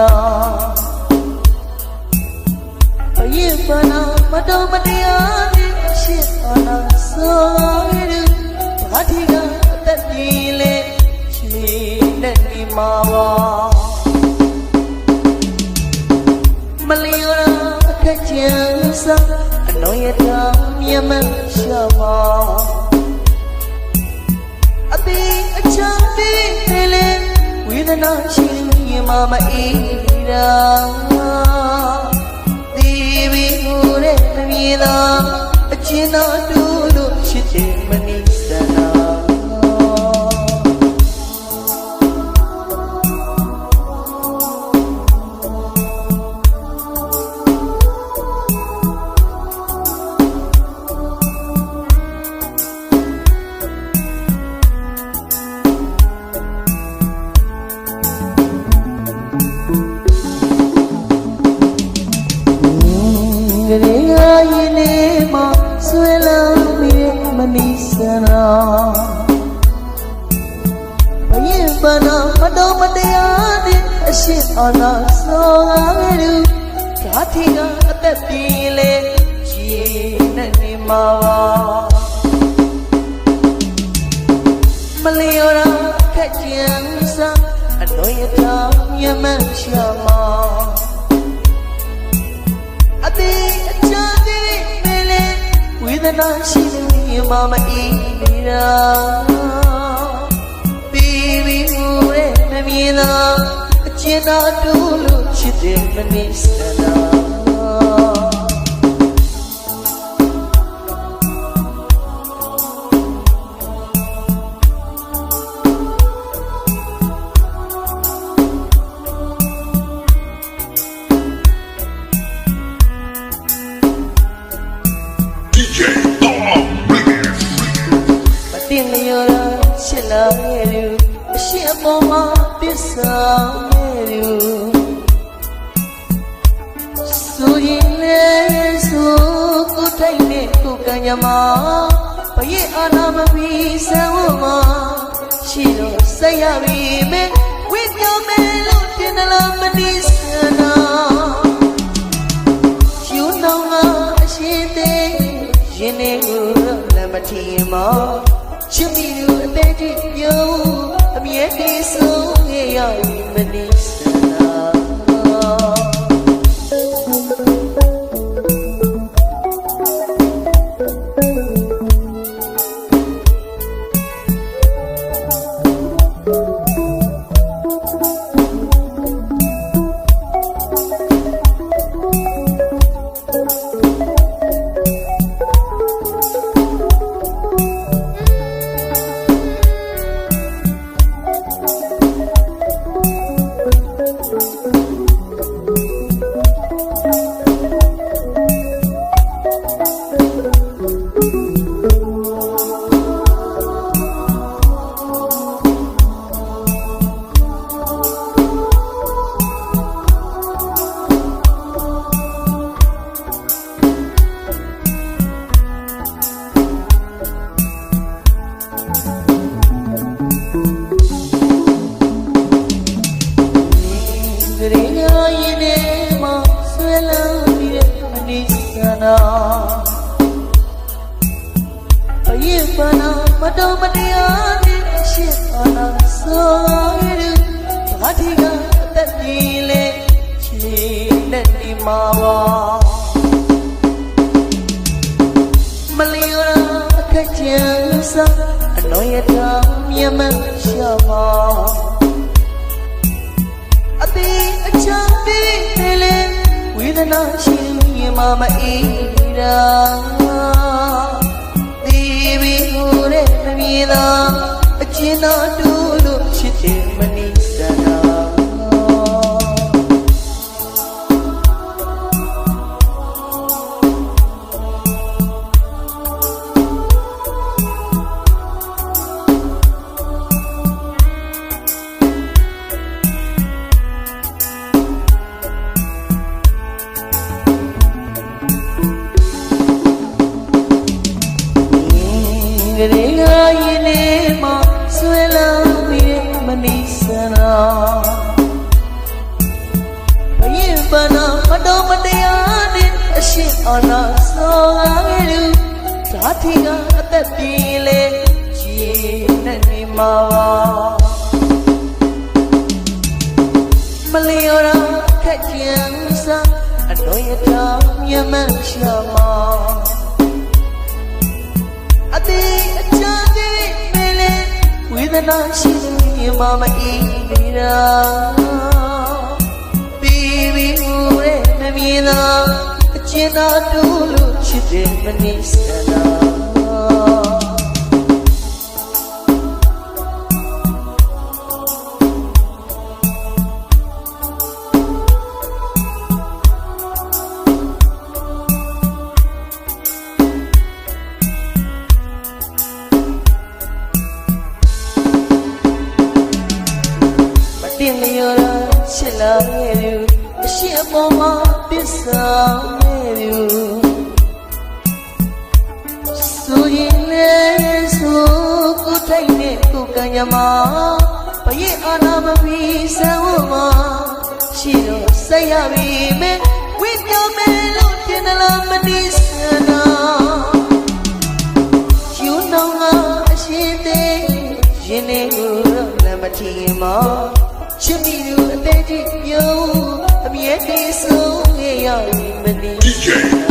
စနာဘယင်ပနာမတော်မတရားနဲ့ရှစ်အာနာဆောရတဲ့ဘာတိကအသက်ကြီးလေချီနဲ့ဒီမှာပါမလီရအခက်ချင်စားအနောရတာမြမရှာပါအပီအချမ်းလေးနေလေဝေဒနာရှိ ရ နာဘယင်ပနာမတော်မတရားတဲ့အရှိအာနာဆောငါငယ်လူဓာတိကအသက်ပြေလေကြည်နဲ့နေမှာပါမလျော်တော့ခက်ကြံစားအတော်ရတာမြတ်မရှာမှာအသေးအချမ်းသေးမေလေဝေဒနာရှိနေ မမအေးရာပြီးပြီးဟူရဲ့မမြင်သာအကျဉ်းသာတူလို့ချစ်တယ်မနစ်စနာ လာရဲ့လူအရှိအပေါ်မှာပစ္စာရဲ့လူဆိုရင်လေဆိုကိုထိုင်နဲ့ကိုကံကြမှာဘရဲ့အာနာမပီဆံဝမှာရှိတော့ဆက်ရပြီမေဝိညောမဲလို့တင်တယ်လားမနိစနာယူနောင်ကအရှိသေးရင်နေကိုလည်းမထီမ ချစ်မိသူအသေးကြီးပြုံးအမြဲတည်းဆုံးခဲ့ရမနိ နိစနာဘယင်ပနာမတော်မတရားနဲ့အရှိအာနာဆောရတဲ့ဘာတိကအသက်ကြီးလေချီနဲ့ဒီမှာပါမလီရအခက်ချင်စားအနောရတာမြတ်မရှာပါအသေးအချမ်းသေးသေးလေဝေဒနာရှိ ရင်မမအေးရာဒီဘီဟူတဲ့မြေသာအကျဉ်းတော်တူလို့ချစ်တယ်မနိစနာ ကလေးငါရင်ထဲမှာဆွဲလောင်းပြီးတဲ့မနီဆန္ဒဘယင်ပနာမတော်မတရားနဲ့အရှင်းအနာစောကားခဲ့လူဓာတိကအသက်ပြေလေကြီးနဲ့နေမှာမလျော်တော့ခက်ကျန်စားအတော်ရတော်မြမရှာမှာ Ati ဝေဒနာရှိနေမှာမအီးနေတာပြီးပြီးဦးရဲ့မမြင်တော့အကျဉ်းသာတူလို့ချစ်တယ်မနေစတာ မတင်လျော်တာချစ်လာခဲ့သူအရှိအပေါ်မှာပစ္စာမဲ့သူဆိုရင်လေဆိုကိုထိုင်နဲ့ကိုကံရမဘရဲ့အာနာမပီဆံဝမှာရှိတော့ဆက်ရပြီမဲဝိပြောင်းမဲလို့တင်တယ်လားမနီးစနာယူနောင်ကအရှိသေးရင်နေကိုတော့လည်းမထီမ ချစ်မိသူအသေးကြီးပြုံးအမြဲတည်းဆုံးခဲ့ရမည်မနီ DJ